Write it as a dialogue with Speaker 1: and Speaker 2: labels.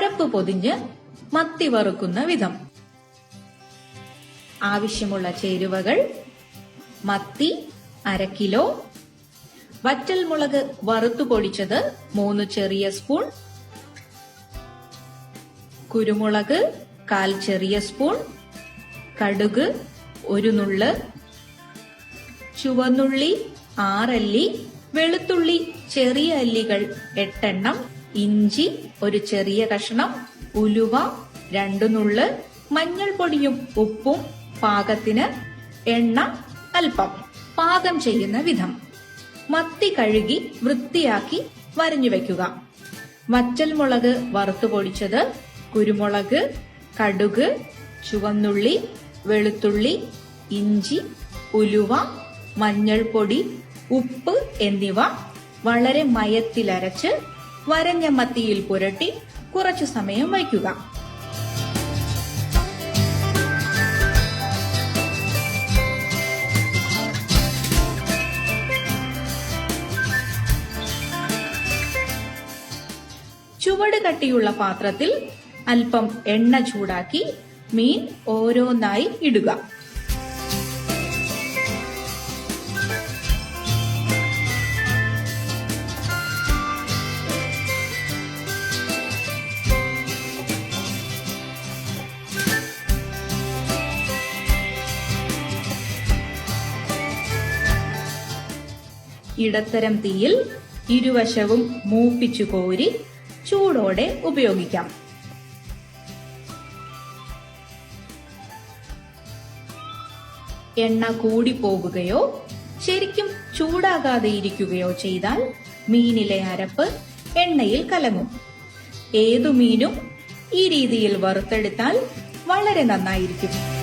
Speaker 1: അരപ്പ് പൊതിഞ്ഞ് മത്തി വറുക്കുന്ന വിധം. ആവശ്യമുള്ള ചേരുവകൾ മത്തി അര കിലോ വറ്റൽമുളക് വറുത്തു പൊടിച്ചത് മൂന്ന് ചെറിയ സ്പൂൺ കുരുമുളക് കാൽ ചെറിയ സ്പൂൺ കടുക് ഒരു നുള്ള് ചുവന്നുള്ളി ആറല്ലി വെളുത്തുള്ളി ചെറിയ അല്ലികൾ എട്ടെണ്ണം ഇഞ്ചി ഒരു ചെറിയ കഷ്ണം ഉലുവ രണ്ടു നുള്ള് മഞ്ഞൾപ്പൊടിയും ഉപ്പും പാകത്തിന് എണ്ണ അല്പം പാകം ചെയ്യുന്ന വിധം. മത്തി കഴുകി വൃത്തിയാക്കി വരഞ്ഞു വെക്കുക. വറ്റൽമുളക് വറുത്തു പൊടിച്ചത് കുരുമുളക് കടുക് ചുവന്നുള്ളി വെളുത്തുള്ളി ഇഞ്ചി ഉലുവ മഞ്ഞൾപ്പൊടി ഉപ്പ് എന്നിവ വളരെ മയത്തിലരച്ച് വരഞ്ഞ മത്തിയിൽ പുരട്ടി കുറച്ചു സമയം വയ്ക്കുക. ചുവട് കട്ടിയുള്ള പാത്രത്തിൽ അല്പം എണ്ണ ചൂടാക്കി മീൻ ഓരോന്നായി ഇടുക. ഇടത്തരം തീയിൽ ഇരുവശവും മൂപ്പിച്ചു കോരി ചൂടോടെ ഉപയോഗിക്കാം. എണ്ണ കൂടി കൂടിപ്പോകുകയോ ശരിക്കും ചൂടാകാതെ ഇരിക്കുകയോ ചെയ്താൽ മീനിലെ അരപ്പ് എണ്ണയിൽ കലങ്ങും. ഏതു മീനും ഈ രീതിയിൽ വറുത്തെടുത്താൽ വളരെ നന്നായിരിക്കും.